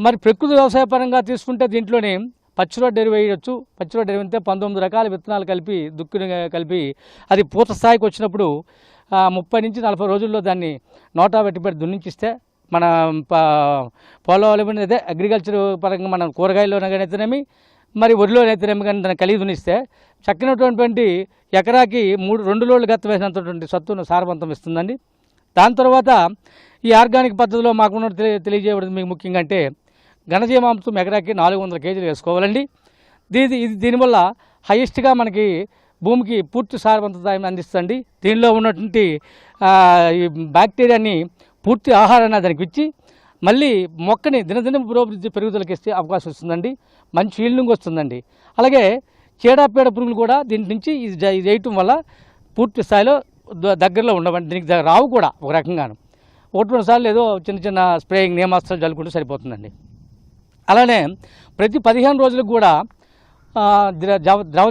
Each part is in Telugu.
మరి ప్రకృతి వ్యవసాయ పరంగా తీసుకుంటే దీంట్లోనే పచ్చిరొడ్డు ఎరువు వేయవచ్చు పచ్చిరొడ్డు ఎరువు అంటే పంతొమ్మిది రకాల విత్తనాలు కలిపి దుక్కుని కలిపి అది పూత స్థాయికి వచ్చినప్పుడు ముప్పై నుంచి నలభై రోజుల్లో దాన్ని నోటా పెట్టి పెట్టి దున్నించిస్తే మన ప- అదే అగ్రికల్చర్ పరంగా మనం కూరగాయల్లోనైతేనేమి మరి వరిలోనైతేనేమి కానీ దాన్ని కలిగి దున్నిస్తే చక్కనటువంటి ఎకరాకి మూడు రెండు రోజులు గత వేసినంతటువంటి సత్తును సారవంతం ఇస్తుందండి. దాని తర్వాత ఈ ఆర్గానిక్ పద్ధతిలో మాకున్న తెలియ తెలియజేయబడింది మీకు ముఖ్యంగా అంటే ఘనజీవాంశం ఎకరాకి నాలుగు వందల కేజీలు వేసుకోవాలండి. దీని ఇది దీనివల్ల హైయెస్ట్గా మనకి భూమికి పూర్తి సారవంతతాన్ని అందిస్తుంది దీనిలో ఉన్నటువంటి ఈ బ్యాక్టీరియాని పూర్తి ఆహారాన్ని దానికి ఇచ్చి మళ్ళీ మొక్కని దినదిన పురోభివృద్ధి పెరుగుదలకి ఇస్తే అవకాశం వస్తుందండి. మంచి ఈల్డింగ్ వస్తుందండి. అలాగే చీడపీడ పురుగులు కూడా దీని నుంచి ఇది చేయటం వల్ల పూర్తి స్థాయిలో ద- దగ్గరలో ఉండవండి. దీనికి రావు కూడా ఒక రకంగాను. ఒకటి రెండు సార్లు ఏదో చిన్న చిన్న స్ప్రేయింగ్ నియమాస్త్రాలు చల్లుకుంటే సరిపోతుందండి. అలానే ప్రతి పదిహేను రోజులకు కూడా ఆ, ద్రవ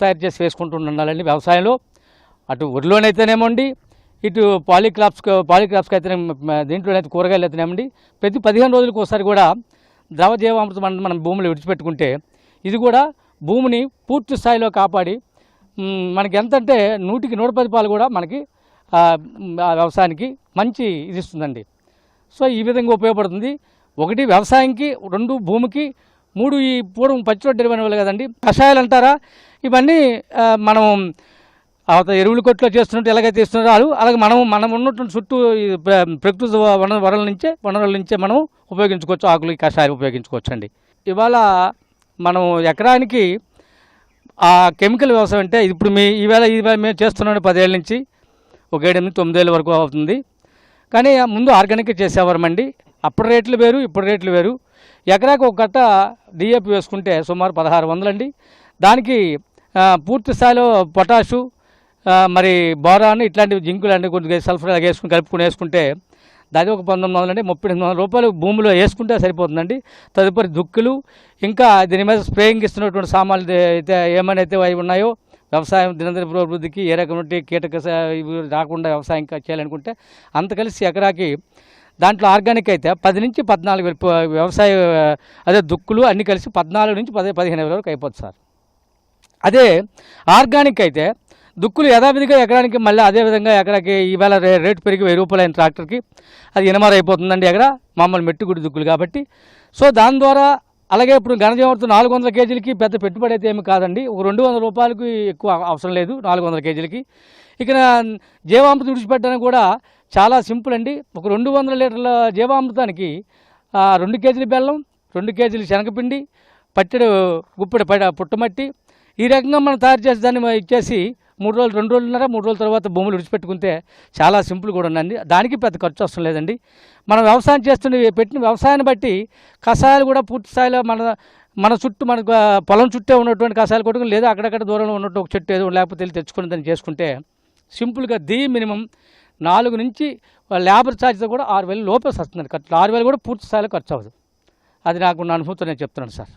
తయారు చేసి వేసుకుంటూ ఉండాలండి వ్యవసాయంలో. అటు వరిలోనైతేనేమండి ఇటు పాలిక్రాప్స్ పాలిక్రాప్స్కి అయితేనే దీంట్లోనైతే కూరగాయలు అయితేనేమండి ప్రతి పదిహేను రోజులకు ఒకసారి కూడా ద్రవ జీవామృతం మనం మనం భూమిలో విడిచిపెట్టుకుంటే ఇది కూడా భూమిని పూర్తి స్థాయిలో కాపాడి మనకి ఎంత అంటే నూటికి నూట పది పాలు కూడా మనకి ఆ వ్యవసాయానికి మంచి ఇది ఇస్తుందండి. సో ఈ విధంగా ఉపయోగపడుతుంది. ఒకటి వ్యవసాయంకి రెండు భూమికి మూడు ఈ పూర్వం పచ్చిరొడ్డు ఎరువు అనేవాళ్ళు కదండి. కషాయాలు అంటారా? ఇవన్నీ మనం ఎరువుల కొట్లో చేస్తున్నట్టు ఎలాగైతే ఇస్తున్నారో అలాగే మనం మనం ఉన్నటువంటి చుట్టూ ప్రకృతి వన వనరుల నుంచే వనరుల నుంచే మనం ఉపయోగించుకోవచ్చు ఆకులు ఈ కషాయాలు ఉపయోగించుకోవచ్చు అండి ఇవాళ మనం ఎకరానికి ఆ కెమికల్ వ్యవసాయం అంటే ఇప్పుడు మీ ఈవేళ ఈవేళ మేము చేస్తున్నాం పదేళ్ళ నుంచి ఒక ఏడెనిమిది తొమ్మిదేళ్ళ వరకు అవుతుంది. కానీ ముందు ఆర్గానిక్ చేసేవారమండి. అప్పుడు రేట్లు వేరు ఇప్పుడు రేట్లు వేరు. ఎకరాకు ఒక కట్ట డిఏపి వేసుకుంటే సుమారు పదహారు వందలండి. దానికి పూర్తి స్థాయిలో పొటాషు మరి బోరాన్ ఇట్లాంటివి జింకులు అన్ని కొద్దిగా సల్ఫర్ వేసుకుని కలుపుకొని వేసుకుంటే దాని ఒక పంతొమ్మిది వందలు అంటే ముప్పై ఎనిమిది వందల రూపాయలు భూమిలో వేసుకుంటే సరిపోతుందండి. తదుపరి దుక్కులు ఇంకా దీని మీద స్ప్రేయింగ్ ఇస్తున్నటువంటి సామాన్లు అయితే ఏమైనా అయితే అవి ఉన్నాయో వ్యవసాయం దినదిన అభివృద్ధికి ఏ రకమైన కీటక ఇవి రాకుండా వ్యవసాయం ఇంకా చేయాలనుకుంటే అంత కలిసి ఎకరాకి దాంట్లో ఆర్గానిక్ అయితే పది నుంచి పద్నాలుగు వ్యవసాయ అదే దుక్కులు అన్నీ కలిసి పద్నాలుగు నుంచి పది పదిహేను వేల వరకు అయిపోతుంది సార్. అదే ఆర్గానిక్ అయితే దుక్కులు యథావిధిగా ఎకరానికి మళ్ళీ అదే విధంగా ఎకరాకి ఈవేళ రే రేటు పెరిగి వెయ్యి రూపాయలు అయిన ట్రాక్టర్కి అది ఎనమర అయిపోతుందండి ఎకరా మామూలు మెట్టుగుడి దుక్కులు కాబట్టి. సో దాని ద్వారా అలాగే ఇప్పుడు ఘనజీవామృతం నాలుగు వందల కేజీలకి పెద్ద పెట్టుబడి అయితే ఏమి కాదండి. ఒక రెండు వందల రూపాయలకు ఎక్కువ అవసరం లేదు నాలుగు వందల కేజీలకి. ఇక జీవామృతం విడిచిపెట్టడానికి కూడా చాలా సింపుల్ అండి. ఒక రెండు వందల లీటర్ల జీవామృతానికి రెండు కేజీల బెల్లం రెండు కేజీలు శనగపిండి పట్టెడు గుప్పెడు పడ పుట్టమట్టి ఈ రకంగా మనం తయారు చేసి దాన్ని ఇచ్చేసి మూడు రోజులు రెండు రోజులున్నర మూడు రోజుల తర్వాత భూములు విడిచిపెట్టుకుంటే చాలా సింపుల్ కూడా ఉందండి. దానికి పెద్ద ఖర్చు అవసరం లేదండి. మనం వ్యవసాయం చేస్తున్న పెట్టిన వ్యవసాయాన్ని బట్టి కషాయాలు కూడా పూర్తి స్థాయిలో మన మన చుట్టూ మనకు పొలం చుట్టే ఉన్నటువంటి కషాయాలు కొట్టుకుని లేదా అక్కడక్కడ దూరంలో ఉన్నట్టు ఒక చెట్టు ఏదో లేకపోతే వెళ్ళి తెచ్చుకుని దాన్ని చేసుకుంటే సింపుల్గా ది మినిమం నాలుగు నుంచి లేబర్ ఛార్జ్తో కూడా ఆరు వేలు లోపే వస్తుంది ఖర్చు. ఆరు వేలు కూడా పూర్తి స్థాయిలో ఖర్చు అవ్వదు. అది నాకు నా అనుభూతితో నేను చెప్తున్నాను సార్.